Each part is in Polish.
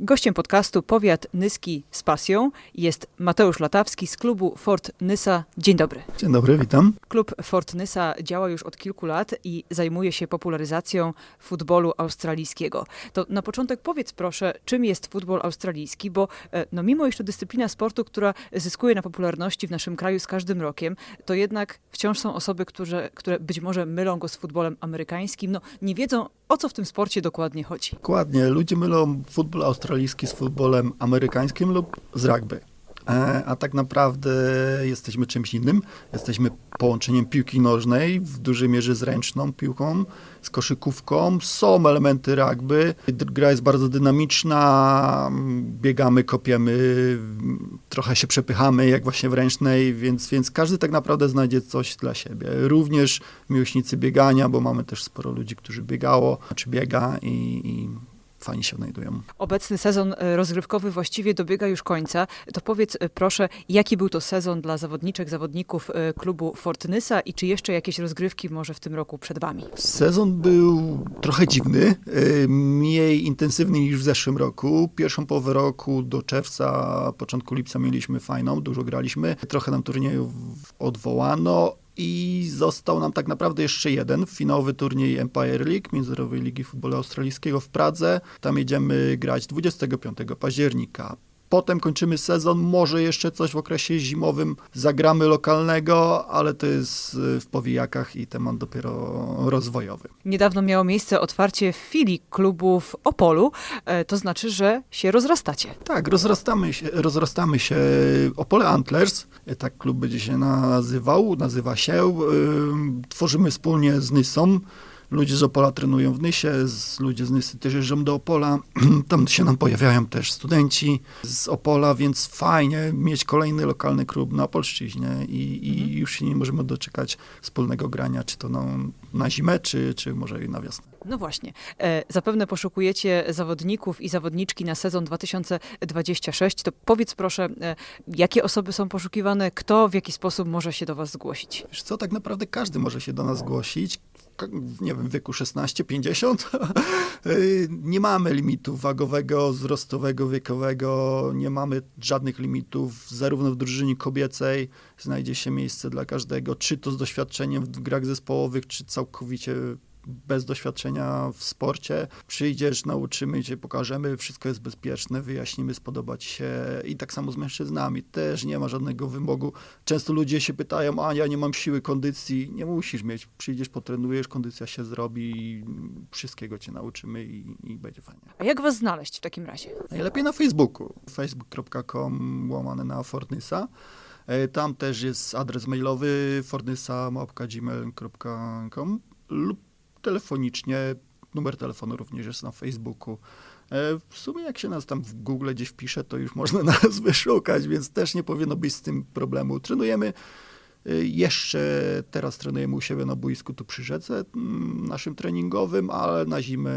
Gościem podcastu Powiat Nyski z pasją jest Mateusz Latawski z klubu Fort Nysa. Dzień dobry. Dzień dobry, witam. Klub Fort Nysa działa już od kilku lat i zajmuje się popularyzacją futbolu australijskiego. To na początek powiedz proszę, czym jest futbol australijski, bo e, no, mimo iż to dyscyplina sportu, która zyskuje na popularności w naszym kraju z każdym rokiem, to jednak wciąż są osoby, które, które być może mylą go z futbolem amerykańskim, no nie wiedzą o co w tym sporcie dokładnie chodzi. Dokładnie, ludzie mylą futbol australijski z futbolem amerykańskim lub z rugby. E, A tak naprawdę jesteśmy czymś innym. Jesteśmy połączeniem piłki nożnej, w dużej mierze z ręczną piłką, z koszykówką. Są elementy rugby. Gra jest bardzo dynamiczna, biegamy, kopiemy, trochę się przepychamy, jak właśnie w ręcznej, więc, więc każdy tak naprawdę znajdzie coś dla siebie. Również miłośnicy biegania, bo mamy też sporo ludzi, którzy biegało, czy biega i, i fajnie się odnajdują. Obecny sezon e, rozgrywkowy właściwie dobiega już końca. To powiedz e, proszę, jaki był to sezon dla zawodniczek, zawodników e, klubu Fortnysa i czy jeszcze jakieś rozgrywki może w tym roku przed wami? Sezon był trochę dziwny, mniej intensywny niż w zeszłym roku. Pierwszą połowę roku do czerwca, początku lipca mieliśmy fajną, dużo graliśmy. Trochę nam turniejów odwołano i został nam tak naprawdę jeszcze jeden, finałowy turniej Empire League, Międzynarodowej Ligi Futbolu Australijskiego w Pradze. Tam jedziemy grać 25 października. Potem kończymy sezon, może jeszcze coś w okresie zimowym zagramy lokalnego, ale to jest y, w powijakach i temat dopiero rozwojowy. Niedawno miało miejsce otwarcie filii klubu w Opolu, e, to znaczy, że się rozrastacie. Tak, rozrastamy się, rozrastamy się. Opole Antlers, e, tak klub będzie się nazywał, nazywa się. Ym, Tworzymy wspólnie z Nysą. Ludzie z Opola trenują w Nysie, ludzie z Nysy też jeżdżą do Opola. Tam się nam pojawiają też studenci z Opola, więc fajnie mieć kolejny lokalny klub na Polszczyźnie i, i Mhm. już się nie możemy doczekać wspólnego grania, czy to na, na zimę, czy, czy może i na wiosnę. No właśnie. E, zapewne poszukujecie zawodników i zawodniczki na sezon 2026. To powiedz proszę, e, jakie osoby są poszukiwane, kto w jaki sposób może się do was zgłosić? Wiesz co, tak naprawdę każdy może się do nas zgłosić. Nie wiem, wieku 16-50. Y, nie mamy limitu wagowego, wzrostowego, wiekowego. Nie mamy żadnych limitów. Zarówno w drużynie kobiecej znajdzie się miejsce dla każdego. Czy to z doświadczeniem w grach zespołowych, czy całkowicie bez doświadczenia w sporcie. Przyjdziesz, nauczymy cię, pokażemy, wszystko jest bezpieczne, wyjaśnimy, spodoba ci się. I tak samo z mężczyznami. Też nie ma żadnego wymogu. Często ludzie się pytają, a ja nie mam siły, kondycji. Nie musisz mieć. Przyjdziesz, potrenujesz, kondycja się zrobi, wszystkiego cię nauczymy i, i będzie fajnie. A jak was znaleźć w takim razie? Najlepiej na Facebooku. facebook.com łamane na Fornysa. E, Tam też jest adres mailowy fornysa.gmail.com lub telefonicznie. Numer telefonu również jest na Facebooku. E, W sumie jak się nas tam w Google gdzieś wpisze, to już można nas wyszukać, więc też nie powinno być z tym problemu. Trenujemy jeszcze teraz trenujemy u siebie na boisku tu przy rzece mm, naszym treningowym, ale na zimę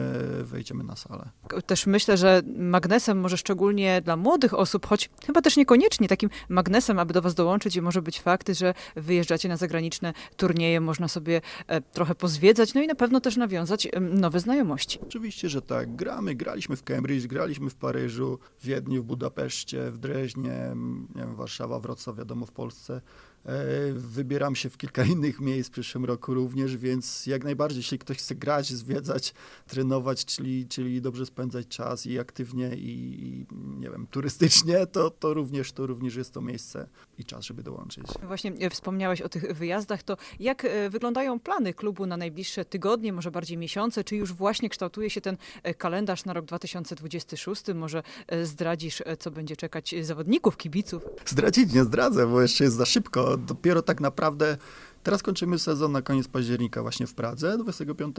wejdziemy na salę. Też myślę, że magnesem może szczególnie dla młodych osób, choć chyba też niekoniecznie takim magnesem, aby do was dołączyć, może być fakt, że wyjeżdżacie na zagraniczne turnieje, można sobie e, trochę pozwiedzać, no i na pewno też nawiązać nowe znajomości. Oczywiście, że tak. Gramy, graliśmy w Cambridge, graliśmy w Paryżu, w Wiedniu, w Budapeszcie, w Dreźnie, nie wiem, Warszawa, Wrocław, wiadomo, w Polsce. E, Wybieram się w kilka innych miejsc w przyszłym roku również, więc jak najbardziej, jeśli ktoś chce grać, zwiedzać, trenować, czyli, czyli dobrze spędzać czas i aktywnie i, i nie wiem, turystycznie, to, to, również, to również jest to miejsce i czas, żeby dołączyć. Właśnie e, wspomniałeś o tych wyjazdach, to jak e, wyglądają plany klubu na najbliższe tygodnie, może bardziej miesiące? Czy już właśnie kształtuje się ten kalendarz na rok 2026? Może zdradzisz, co będzie czekać zawodników, kibiców? Zdradzić nie zdradzę, bo jeszcze jest za szybko. Dopiero tak naprawdę teraz kończymy sezon na koniec października właśnie w Pradze 25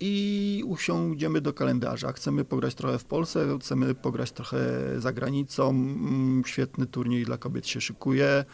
i usiądziemy do kalendarza. Chcemy pograć trochę w Polsce, chcemy pograć trochę za granicą. Mm, Świetny turniej dla kobiet się szykuje.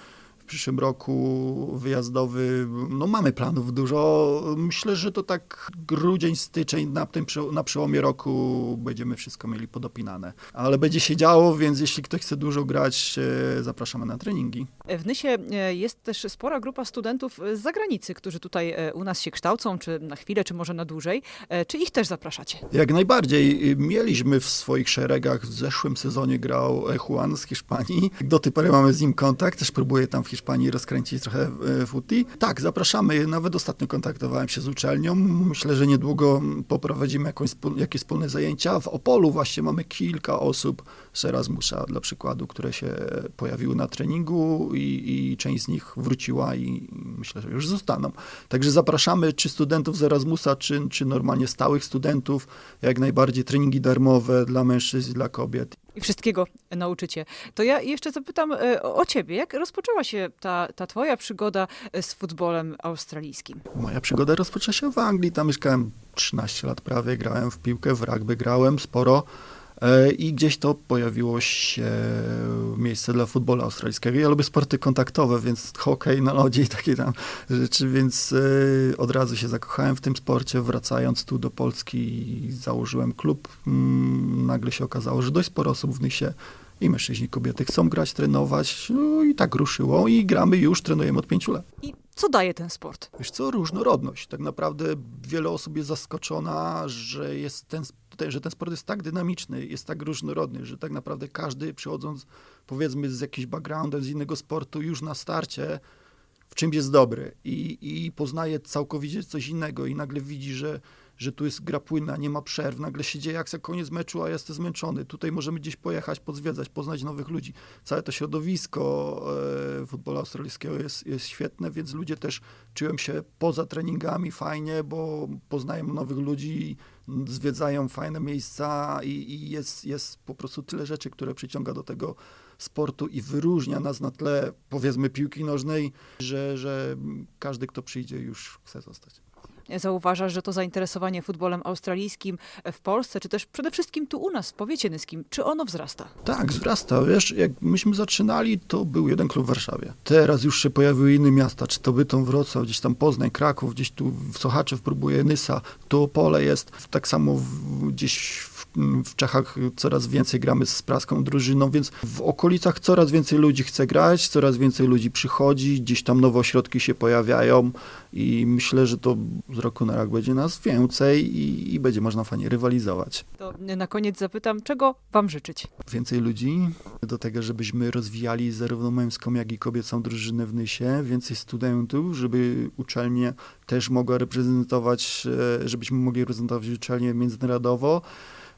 W przyszłym roku wyjazdowy. No mamy planów dużo. Myślę, że to tak grudzień, styczeń, na, tym, na przełomie roku będziemy wszystko mieli podopinane. Ale będzie się działo, więc jeśli ktoś chce dużo grać, e, zapraszamy na treningi. W Nysie e, jest też spora grupa studentów z zagranicy, którzy tutaj e, u nas się kształcą, czy na chwilę, czy może na dłużej. Czy ich też zapraszacie? Jak najbardziej. Mieliśmy w swoich szeregach, w zeszłym sezonie grał Juan z Hiszpanii. Do tej pory mamy z nim kontakt, też próbuję tam w Hiszpanii rozkręcić trochę e, footy. Tak, zapraszamy. Nawet ostatnio kontaktowałem się z uczelnią. Myślę, że niedługo poprowadzimy jakąś, jakieś wspólne zajęcia. W Opolu właśnie mamy kilka osób z Erasmusa, dla przykładu, które się pojawiły na treningu i, i część z nich wróciła i myślę, że już zostaną. Także zapraszamy czy studentów z Erasmusa, czy, czy normalnie stałych studentów, jak najbardziej treningi darmowe dla mężczyzn i dla kobiet. I wszystkiego nauczycie. To ja jeszcze zapytam e, o ciebie. Jak rozpoczęła się ta, ta twoja przygoda e, z futbolem australijskim? Moja przygoda rozpoczęła się w Anglii, tam mieszkałem 13 lat prawie, grałem w piłkę, w rugby grałem sporo i gdzieś to pojawiło się miejsce dla futbolu australijskiego. Ja lubię sporty kontaktowe, więc hokej na lodzie i takie tam rzeczy, więc e, od razu się zakochałem w tym sporcie. Wracając tu do Polski założyłem klub. Mm, Nagle się okazało, że dość sporo osób w Nysie i mężczyźni, kobiety chcą grać, trenować. No i tak ruszyło i gramy już, trenujemy od pięciu lat. I co daje ten sport? Wiesz co, różnorodność. Tak naprawdę wiele osób jest zaskoczona, że, jest ten, te- że ten sport jest tak dynamiczny, jest tak różnorodny, że tak naprawdę każdy przychodząc powiedzmy z jakimś backgroundem, z innego sportu już na starcie w czymś jest dobry i, i poznaje całkowicie coś innego i nagle widzi, że, że tu jest gra płynna, nie ma przerw, nagle się dzieje akcja, koniec meczu, a ja jestem zmęczony. Tutaj możemy gdzieś pojechać, podzwiedzać, poznać nowych ludzi. Całe to środowisko e, futbolu australijskiego jest, jest świetne, więc ludzie też czują się poza treningami fajnie, bo poznają nowych ludzi, zwiedzają fajne miejsca i, i jest, jest po prostu tyle rzeczy, które przyciąga do tego sportu i wyróżnia nas na tle, powiedzmy, piłki nożnej, że, że każdy, kto przyjdzie, już chce zostać. Zauważasz, że to zainteresowanie futbolem australijskim w Polsce, czy też przede wszystkim tu u nas, w powiecie nyskim, czy ono wzrasta? Tak, wzrasta. Wiesz, jak myśmy zaczynali, to był jeden klub w Warszawie. Teraz już się pojawiły inne miasta, czy to Bytom, Wrocław, gdzieś tam Poznań, Kraków, gdzieś tu w Sochaczew próbuje Nysa, tu Opole jest. Tak samo w, gdzieś w, w Czechach coraz więcej gramy z praską drużyną, więc w okolicach coraz więcej ludzi chce grać, coraz więcej ludzi przychodzi, gdzieś tam nowe ośrodki się pojawiają i myślę, że to z roku na rok będzie nas więcej i, i będzie można fajnie rywalizować. To na koniec zapytam, czego wam życzyć? więcej ludzi do tego, żebyśmy rozwijali zarówno męską, jak i kobiecą drużynę w Nysie, więcej studentów, żeby uczelnie też mogła reprezentować, e, żebyśmy mogli reprezentować uczelnię międzynarodowo.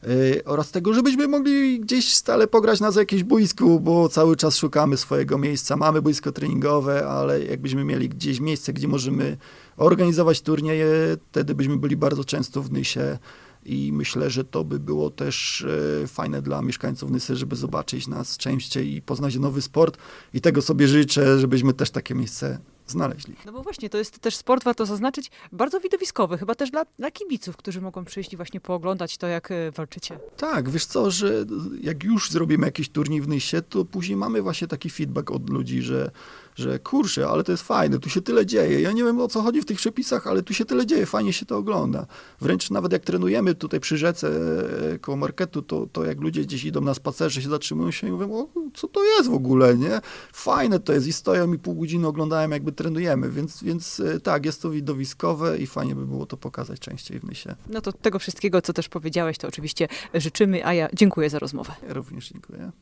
E, Oraz tego, żebyśmy mogli gdzieś stale pograć na jakimś boisku, bo cały czas szukamy swojego miejsca. Mamy boisko treningowe, ale jakbyśmy mieli gdzieś miejsce, gdzie możemy organizować turnieje, wtedy byśmy byli bardzo często w Nysie. I myślę, że to by było też e, fajne dla mieszkańców Nysy, żeby zobaczyć nas częściej i poznać nowy sport. I tego sobie życzę, żebyśmy też takie miejsce znaleźli. No bo właśnie, to jest też sport, warto zaznaczyć, bardzo widowiskowy, chyba też dla, dla kibiców, którzy mogą przyjść i właśnie pooglądać to, jak e, walczycie. Tak, wiesz co, że jak już zrobimy jakiś turniej w Nysie, to później mamy właśnie taki feedback od ludzi, że, że kurczę, ale to jest fajne, tu się tyle dzieje. Ja nie wiem o co chodzi w tych przepisach, ale tu się tyle dzieje, fajnie się to ogląda. Wręcz nawet jak trenujemy tutaj przy rzece e, koło marketu, to, to jak ludzie gdzieś idą na spacerze, się zatrzymują się i mówią, o, co to jest w ogóle, nie? Fajne to jest i stoją i pół godziny oglądają jakby trenujemy, więc, więc e, tak, jest to widowiskowe i fajnie by było to pokazać częściej w Nysie. No to tego wszystkiego, co też powiedziałeś, to oczywiście życzymy, a ja dziękuję za rozmowę. Ja również dziękuję.